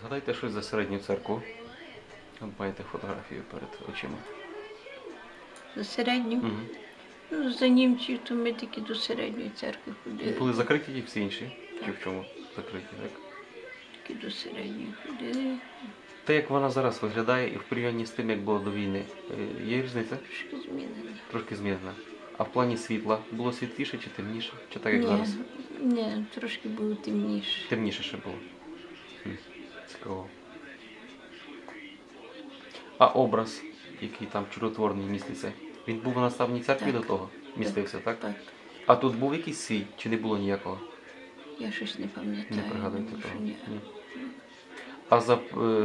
Згадайте щось за середню церкву. От маєте фотографію перед очима. За середню. Угу. Ну, за німців, то ми тільки до середньої церкви ходили. Були закриті і всі інші? Чи в чому закриті, так? Тільки до середньої ходили. Те, як вона зараз виглядає і в порівнянні з тим, як було до війни, е, є різниця? Трошки змінено. Трошки змінена. А в плані світла було світліше чи темніше? Чи так як ні, зараз? ні, трошки було темніше. Темніше ще було. Хм, Цікаво. А образ, який там чудотворний міститься, він був в наставній церкві Так. до того? Містився, так? Так, А тут був якийсь свій, чи не було ніякого? я щось не пам'ятаю. Не пригадуєте може, того? ні. Ні. А за е,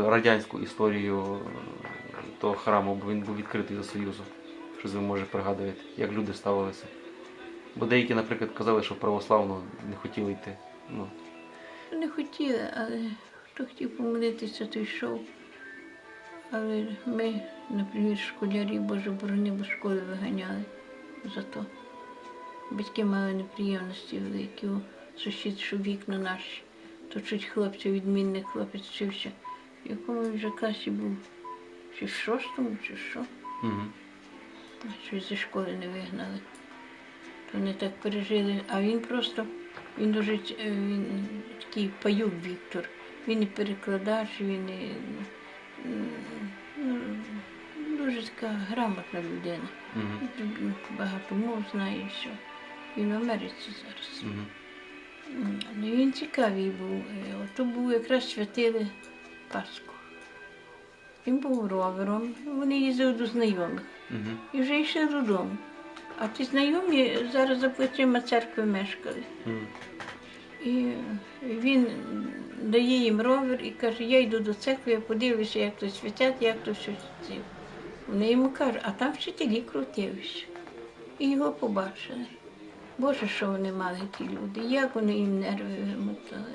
радянську історію е, того храму, бо він був відкритий за Союзу. Щось ви може пригадуєте, як люди ставилися. Бо деякі, наприклад, казали, що в православну не хотіли йти. Ну, Не хотіли, але хто хотів помолитися, той йшов. Але ми, наприклад, школярі, Боже борони, бо школи виганяли за то. Батьки мали неприємності великі. Сусід, що вікна наші. То чуть хлопця, відмінний хлопець вчився. В якому вже класі був? Чи в шостому, чи що? угу. Щось зі школи не вигнали. То вони так пережили. А він просто, він дуже е, він такий паюк Віктор. Він і перекладач, він і, ну, дуже така грамотна людина. Угу. Багато мов знає і все. Він в Америці зараз. Угу. Ну, він цікавий був. Е, Ото був якраз святили Пасху. Він був ровером, вони їздили до знайомих. Угу. І вже йшли додому. А ті знайомі зараз за плечима церкви мешкали. Угу. І він дає їм ровер і каже, я йду до церкви, я подивлюся, як то святять, як то все. Вони йому кажуть, а там вчителі крутилися. І його побачили. Боже, що вони мали ті люди, як вони їм нерви вимотали,